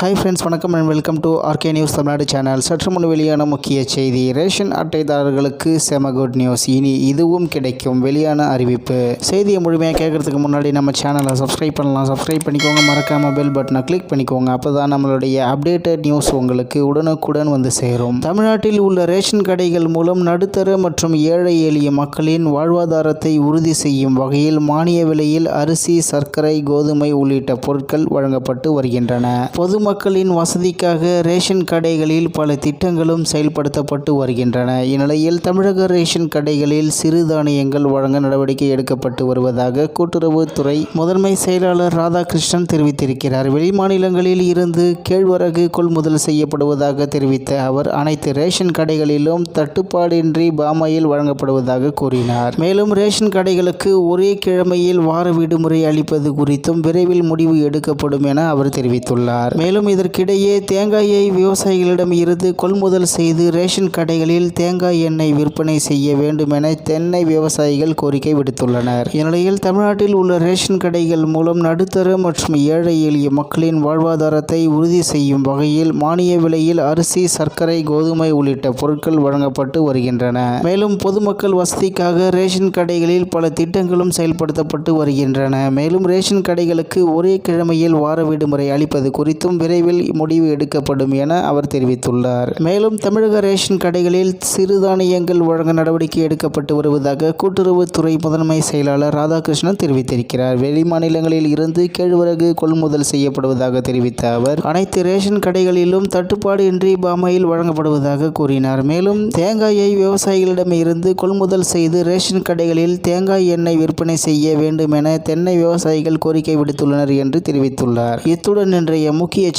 Hi friends வணக்கம் and welcome to RK news Tamil Nadu channel சற்று முன் வெளியான முக்கிய செய்தி ரேஷன் அட்டைதாரர்களுக்கு செம குட் நியூஸ் இனி இதுவும் கிடைக்கும். வெளியான அறிவிப்பு. செய்தியை முழுமையாக கேட்கறதுக்கு முன்னாடி நம்ம சேனலை சப்ஸ்கிரைப் பண்ணலாம். சப்ஸ்கிரைப் பண்ணிக்கோங்க. மறக்காம பெல் பட்டனை கிளிக் பண்ணிக்கோங்க. அப்போ தான் நம்மளுடைய அப்டேட்டட் நியூஸ் உங்களுக்கு உடனுக்குடன் வந்து சேரும். தமிழ்நாட்டில் உள்ள ரேஷன் கடைகள் மூலம் நடுத்தர மற்றும் ஏழை எளிய மக்களின் வாழ்வாதாரத்தை உறுதி செய்யும் வகையில் மானிய விலையில் அரிசி சர்க்கரை கோதுமை உள்ளிட்ட பொருட்கள் வழங்கப்பட்டு வருகின்றன. பொதுமக்களின் வசதிக்காக ரேஷன் கடைகளில் பல திட்டங்களும் செயல்படுத்தப்பட்டு வருகின்றன. இந்நிலையில் தமிழக ரேஷன் கடைகளில் சிறுதானியங்கள் வழங்க நடவடிக்கை எடுக்கப்பட்டு வருவதாக கூட்டுறவுத்துறை முதன்மை செயலாளர் ராதாகிருஷ்ணன் தெரிவித்திருக்கிறார். வெளிமாநிலங்களில் இருந்து கேழ்வரகு கொள்முதல் செய்யப்படுவதாக தெரிவித்த அவர் அனைத்து ரேஷன் கடைகளிலும் தட்டுப்பாடின்றி பாமையில் வழங்கப்படுவதாக கூறினார். மேலும் ரேஷன் கடைகளுக்கு ஒரே கிழமையில் வார விடுமுறை அளிப்பது குறித்தும் விரைவில் முடிவு எடுக்கப்படும் என அவர் தெரிவித்துள்ளார். மேலும் மேலும் இதற்கிடையே தேங்காயை விவசாயிகளிடம் இருந்து கொள்முதல் செய்து ரேஷன் கடைகளில் தேங்காய் எண்ணெய் விற்பனை செய்ய வேண்டும் என தென்னை விவசாயிகள் கோரிக்கை விடுத்துள்ளனர். இந்நிலையில் தமிழ்நாட்டில் உள்ள ரேஷன் கடைகள் மூலம் நடுத்தர மற்றும் ஏழை எளிய மக்களின் வாழ்வாதாரத்தை உறுதி செய்யும் வகையில் மானிய விலையில் அரிசி சர்க்கரை கோதுமை உள்ளிட்ட பொருட்கள் வழங்கப்பட்டு வருகின்றன. மேலும் பொதுமக்கள் வசதிக்காக ரேஷன் கடைகளில் பல திட்டங்களும் செயல்படுத்தப்பட்டு வருகின்றன. மேலும் ரேஷன் கடைகளுக்கு ஒரே கிழமையில் வார விடுமுறை அளிப்பது குறித்தும் விரைவில் முடிவு எடுக்கப்படும் என அவர் தெரிவித்துள்ளார். மேலும் தமிழக ரேஷன் கடைகளில் சிறுதானியங்கள் வழங்க நடவடிக்கை எடுக்கப்பட்டு வருவதாக கூட்டுறவுத்துறை முதன்மை செயலாளர் ராதாகிருஷ்ணன் தெரிவித்திருக்கிறார். வெளிமாநிலங்களில் இருந்து கேழ்வரகு கொள்முதல் செய்யப்படுவதாக தெரிவித்த அவர் அனைத்து ரேஷன் கடைகளிலும் தட்டுப்பாடு இன்றி பாமையில் வழங்கப்படுவதாக கூறினார். மேலும் தேங்காயை விவசாயிகளிடம் இருந்து கொள்முதல் செய்து ரேஷன் கடைகளில் தேங்காய் எண்ணெய் விற்பனை செய்ய வேண்டும் என தென்னை விவசாயிகள் கோரிக்கை விடுத்துள்ளனர் என்று தெரிவித்துள்ளார். இத்துடன் இன்றைய முக்கிய